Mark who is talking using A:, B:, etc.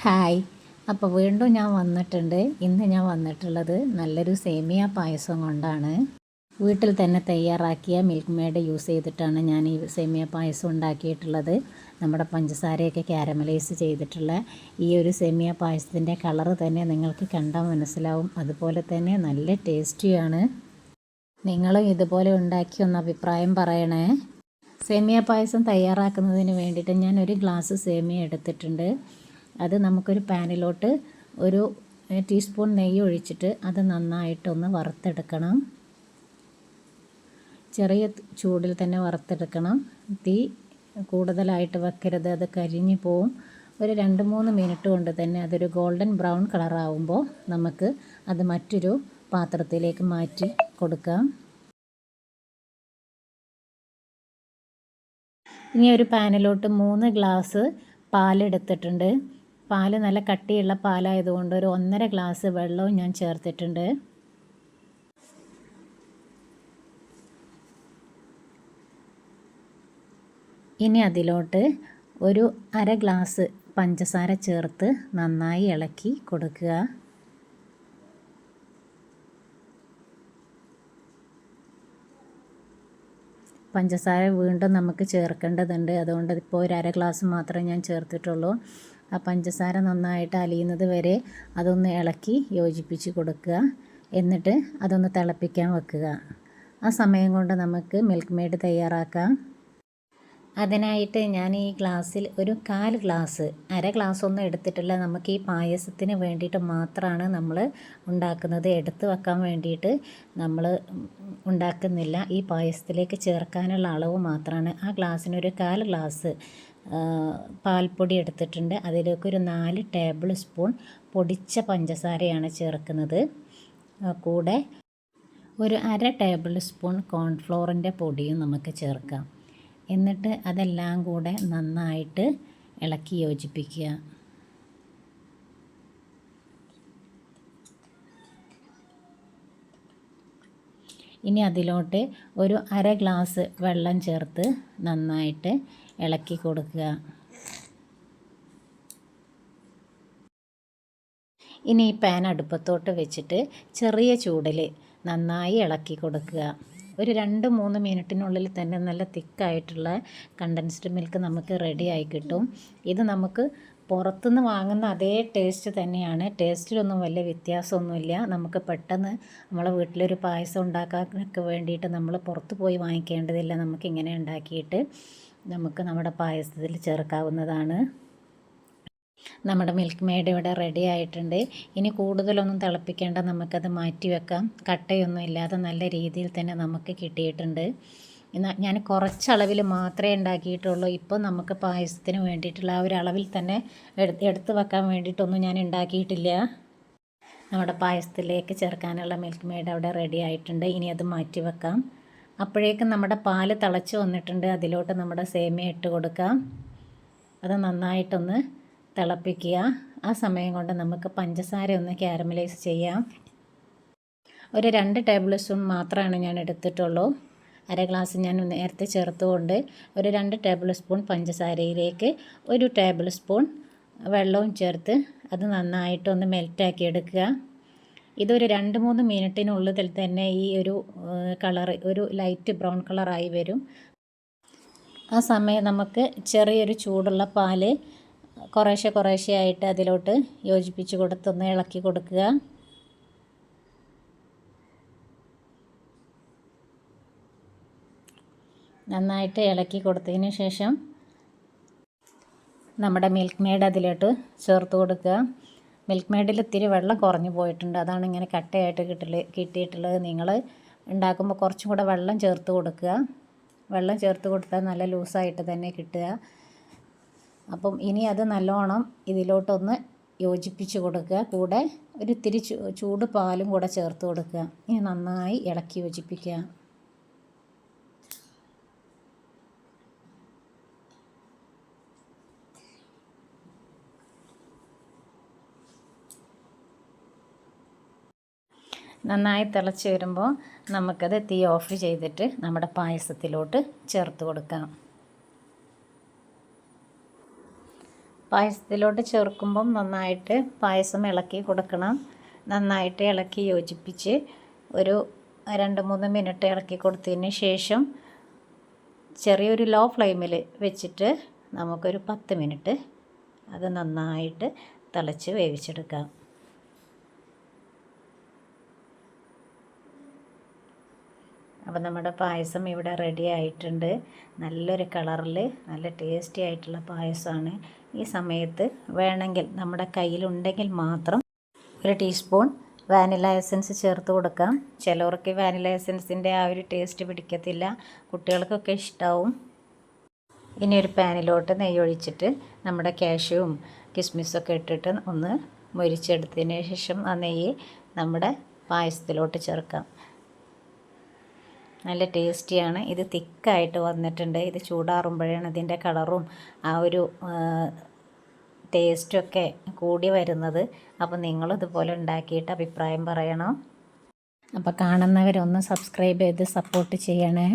A: Hi. അപ്പോൾ വീണ്ടും ഞാൻ വന്നിട്ടുണ്ട്. ഇന്ന് ഞാൻ വന്നിട്ടുള്ളത് നല്ലൊരു സേമിയ പായസം കൊണ്ടാണ്. വീട്ടിൽ തന്നെ തയ്യാറാക്കിയ മിൽക്ക് മേഡ് യൂസ് ചെയ്തിട്ടാണ് ഞാൻ ഈ സേമിയ പായസം ഉണ്ടാക്കിയിട്ടുള്ളത്. നമ്മുടെ പഞ്ചസാരയൊക്കെ ക്യാരമലൈസ് ചെയ്തിട്ടുള്ള ഈ ഒരു സേമിയ പായസത്തിന്റെ കളറ് തന്നെ നിങ്ങൾക്ക് കണ്ടാൽ മനസ്സിലാവും. അതുപോലെ തന്നെ നല്ല ടേസ്റ്റിയാണ് നിങ്ങളും ഇതുപോലെ ഉണ്ടാക്കി ഒന്ന് അഭിപ്രായം പറയണേ. സേമിയ പായസം തയ്യാറാക്കുന്നതിന് വേണ്ടിയിട്ട് ഞാൻ ഒരു ഗ്ലാസ് സേമിയ എടുത്തിട്ടുണ്ട്. അത് നമുക്കൊരു പാനിലോട്ട് ഒരു ടീസ്പൂൺ നെയ്യ് ഒഴിച്ചിട്ട് അത് നന്നായിട്ടൊന്ന് വറുത്തെടുക്കണം. ചെറിയ ചൂടിൽ തന്നെ വറുത്തെടുക്കണം. തീ കൂടുതലായിട്ട് വെക്കരുത് അത് കരിഞ്ഞു പോവും. ഒരു രണ്ട് മൂന്ന് മിനിറ്റ് കൊണ്ട് തന്നെ അതൊരു ഗോൾഡൻ ബ്രൗൺ കളറാവുമ്പോൾ നമുക്ക് അത് മറ്റൊരു പാത്രത്തിലേക്ക് മാറ്റി കൊടുക്കാം. ഇനി ഒരു പാനിലോട്ട് മൂന്ന് ഗ്ലാസ് പാലെടുത്തിട്ടുണ്ട്. പാൽ നല്ല കട്ടിയുള്ള പാലായതുകൊണ്ട് ഒരു ഒന്നര ഗ്ലാസ് വെള്ളവും ഞാൻ ചേർത്തിട്ടുണ്ട്. ഇനി അതിലോട്ട് ഒരു അര ഗ്ലാസ് പഞ്ചസാര ചേർത്ത് നന്നായി ഇളക്കി കൊടുക്കുക. പഞ്ചസാര വീണ്ടും നമുക്ക് ചേർക്കേണ്ടതുണ്ട്. അതുകൊണ്ട് ഇപ്പോൾ ഒരു അര ഗ്ലാസ് മാത്രമേ ഞാൻ ചേർത്തിട്ടുള്ളൂ. ആ പഞ്ചസാര നന്നായിട്ട് അലിയുന്നത് വരെ അതൊന്ന് ഇളക്കി യോജിപ്പിച്ച് കൊടുക്കുക. എന്നിട്ട് അതൊന്ന് തിളപ്പിക്കാൻ വെക്കുക. ആ സമയം കൊണ്ട് നമുക്ക് മിൽക്ക് മെയ്ഡ് തയ്യാറാക്കാം. അതിനായിട്ട് ഞാൻ ഈ ഗ്ലാസ്സിൽ ഒരു കാൽ ഗ്ലാസ് അര ഗ്ലാസ് ഒന്നും എടുത്തിട്ടില്ല. നമുക്ക് ഈ പായസത്തിന് വേണ്ടിയിട്ട് മാത്രമാണ് നമ്മൾ ഉണ്ടാക്കുന്നത്. എടുത്ത് വെക്കാൻ വേണ്ടിയിട്ട് നമ്മൾ ഉണ്ടാക്കുന്നില്ല. ഈ പായസത്തിലേക്ക് ചേർക്കാനുള്ള അളവ് മാത്രമാണ്. ആ ഗ്ലാസ്സിനൊരു കാൽ ഗ്ലാസ് പാൽപ്പൊടി എടുത്തിട്ടുണ്ട്. അതിലേക്ക് ഒരു നാല് ടേബിൾ സ്പൂൺ പൊടിച്ച പഞ്ചസാരയാണ് ചേർക്കുന്നത്. കൂടെ ഒരു അര ടേബിൾ സ്പൂൺ കോൺഫ്ലോറിന്റെ പൊടിയും നമുക്ക് ചേർക്കാം. എന്നിട്ട് അതെല്ലാം കൂടെ നന്നായിട്ട് ഇളക്കി യോജിപ്പിക്കുക. ഇനി അതിലോട്ട് ഒരു അര ഗ്ലാസ് വെള്ളം ചേർത്ത് നന്നായിട്ട് ഇളക്കി കൊടുക്കുക. ഇനി ഈ പാൻ അടുപ്പത്തോട്ട് വെച്ചിട്ട് ചെറിയ ചൂടിൽ നന്നായി ഇളക്കി കൊടുക്കുക. ഒരു രണ്ട് മൂന്ന് മിനിറ്റിനുള്ളിൽ തന്നെ നല്ല തിക്കായിട്ടുള്ള കണ്ടൻസ്ഡ് മിൽക്ക് നമുക്ക് റെഡിയായി കിട്ടും. ഇത് നമുക്ക് പുറത്തുനിന്ന് വാങ്ങുന്ന അതേ ടേസ്റ്റ് തന്നെയാണ്. ടേസ്റ്റിലൊന്നും വലിയ വ്യത്യാസമൊന്നുമില്ല. നമുക്ക് പെട്ടെന്ന് നമ്മളെ വീട്ടിലൊരു പായസം ഉണ്ടാക്കാനൊക്കെ വേണ്ടിയിട്ട് നമ്മൾ പുറത്ത് പോയി വാങ്ങിക്കേണ്ടതില്ല. നമുക്കിങ്ങനെ ഉണ്ടാക്കിയിട്ട് നമുക്ക് നമ്മുടെ പായസത്തിൽ ചേർക്കാവുന്നതാണ്. നമ്മുടെ മിൽക്ക് മെയ്ഡ് ഇവിടെ റെഡി ആയിട്ടുണ്ട്. ഇനി കൂടുതലൊന്നും തിളപ്പിക്കേണ്ട നമുക്കത് മാറ്റി വെക്കാം. കട്ടയൊന്നും ഇല്ലാതെ നല്ല രീതിയിൽ തന്നെ നമുക്ക് കിട്ടിയിട്ടുണ്ട്. ഞാൻ കുറച്ചളവിൽ മാത്രമേ ഉണ്ടാക്കിയിട്ടുള്ളൂ. ഇപ്പോൾ നമുക്ക് പായസത്തിന് വേണ്ടിയിട്ടുള്ള ആ ഒരു അളവിൽ തന്നെ എടുത്ത് എടുത്ത് വെക്കാൻ വേണ്ടിയിട്ടൊന്നും ഞാൻ ഉണ്ടാക്കിയിട്ടില്ല. നമ്മുടെ പായസത്തിലേക്ക് ചേർക്കാനുള്ള മിൽക്ക് മെയ്ഡ് അവിടെ റെഡി ആയിട്ടുണ്ട്. ഇനി അത് മാറ്റി വെക്കാം. അപ്പോഴേക്കും നമ്മുടെ പാൽ തിളച്ച് വന്നിട്ടുണ്ട്. അതിലോട്ട് നമ്മുടെ സേമിയ ഇട്ട് കൊടുക്കാം. അത് നന്നായിട്ടൊന്ന് തിളപ്പിക്കുക. ആ സമയം കൊണ്ട് നമുക്ക് പഞ്ചസാര ഒന്ന് ക്യാരമലൈസ് ചെയ്യാം. ഒരു രണ്ട് ടേബിൾ സ്പൂൺ മാത്രമാണ് ഞാൻ എടുത്തിട്ടുള്ളൂ. അര ഗ്ലാസ് ഞാൻ നേരത്തെ ചേർത്തുകൊണ്ട് ഒരു രണ്ട് ടേബിൾ സ്പൂൺ പഞ്ചസാരയിലേക്ക് ഒരു ടേബിൾ സ്പൂൺ വെള്ളവും ചേർത്ത് അത് നന്നായിട്ടൊന്ന് മെൽറ്റാക്കി എടുക്കുക. ഇതൊരു രണ്ട് മൂന്ന് മിനിറ്റിനുള്ളിൽ തന്നെ ഈ ഒരു കളർ ഒരു ലൈറ്റ് ബ്രൗൺ കളറായി വരും. ആ സമയം നമുക്ക് ചെറിയൊരു ചൂടുള്ള പാൽ കുറേശ്ശെ കുറേശ്ശെ ആയിട്ട് അതിലോട്ട് യോജിപ്പിച്ച് കൊടുത്തൊന്ന് ഇളക്കി കൊടുക്കുക. നന്നായിട്ട് ഇളക്കി കൊടുത്തതിന് ശേഷം നമ്മുടെ മിൽക്ക് മെയ്ഡ് അതിലോട്ട് ചേർത്ത് കൊടുക്കുക. മിൽക്ക് മെയ്ഡിൽ ഇത്തിരി വെള്ളം കുറഞ്ഞു പോയിട്ടുണ്ട്. അതാണ് ഇങ്ങനെ കട്ടയായിട്ട് കിട്ടൽ കിട്ടിയിട്ടുള്ളത്. നിങ്ങൾ ഉണ്ടാക്കുമ്പോൾ കുറച്ചും കൂടെ വെള്ളം ചേർത്ത് കൊടുക്കുക. വെള്ളം ചേർത്ത് കൊടുത്താൽ നല്ല ലൂസായിട്ട് തന്നെ കിട്ടുക. അപ്പം ഇനി അത് നല്ലോണം ഇതിലോട്ടൊന്ന് യോജിപ്പിച്ച് കൊടുക്കുക. കൂടെ ഒരു ഇത്തിരി ചൂട് പാലും കൂടെ ചേർത്ത് കൊടുക്കുക. ഇനി നന്നായി ഇളക്കി യോജിപ്പിക്കുക. നന്നായി തിളച്ച് വരുമ്പോൾ നമുക്കത് തീ ഓഫ് ചെയ്തിട്ട് നമ്മുടെ പായസത്തിലോട്ട് ചേർത്ത് കൊടുക്കാം. പായസത്തിലോട്ട് ചേർക്കുമ്പം നന്നായിട്ട് പായസം ഇളക്കി കൊടുക്കണം. നന്നായിട്ട് ഇളക്കി യോജിപ്പിച്ച് ഒരു രണ്ട് മൂന്ന് മിനിറ്റ് ഇളക്കി കൊടുത്തതിന് ശേഷം ചെറിയൊരു ലോ ഫ്ലെയിമിൽ വെച്ചിട്ട് നമുക്കൊരു പത്ത് മിനിറ്റ് അത് നന്നായിട്ട് തിളച്ച് വേവിച്ചെടുക്കാം. അപ്പോൾ നമ്മുടെ പായസം ഇവിടെ റെഡി ആയിട്ടുണ്ട്. നല്ലൊരു കളറിൽ നല്ല ടേസ്റ്റി ആയിട്ടുള്ള പായസമാണ്. ഈ സമയത്ത് വേണമെങ്കിൽ നമ്മുടെ കയ്യിലുണ്ടെങ്കിൽ മാത്രം ഒരു ടീസ്പൂൺ വാനില എസൻസ് ചേർത്ത് കൊടുക്കാം. ചിലവർക്ക് വാനില എസൻസിന്റെ ആ ഒരു ടേസ്റ്റ് പിടിക്കത്തില്ല. കുട്ടികൾക്കൊക്കെ ഇഷ്ടമാവും ഇനി ഒരു പാനിലോട്ട് നെയ്യ് ഒഴിച്ചിട്ട് നമ്മുടെ കാഷ്യൂവും കിസ്മിസൊക്കെ ഇട്ടിട്ട് ഒന്ന് മൊരിച്ചെടുത്തതിന് ശേഷം ആ നെയ്യ് നമ്മുടെ പായസത്തിലോട്ട് ചേർക്കാം. നല്ല ടേസ്റ്റിയാണ്. ഇത് തിക്കായിട്ട് വന്നിട്ടുണ്ട്. ഇത് ചൂടാറുമ്പോഴാണ് ഇതിന്റെ കളറും ആ ഒരു ടേസ്റ്റൊക്കെ കൂടി വരുന്നത്. അപ്പോൾ നിങ്ങളിതുപോലെ ഉണ്ടാക്കിയിട്ട് അഭിപ്രായം പറയണം. അപ്പോൾ കാണുന്നവരൊന്ന് സബ്സ്ക്രൈബ് ചെയ്ത് സപ്പോർട്ട് ചെയ്യണേ.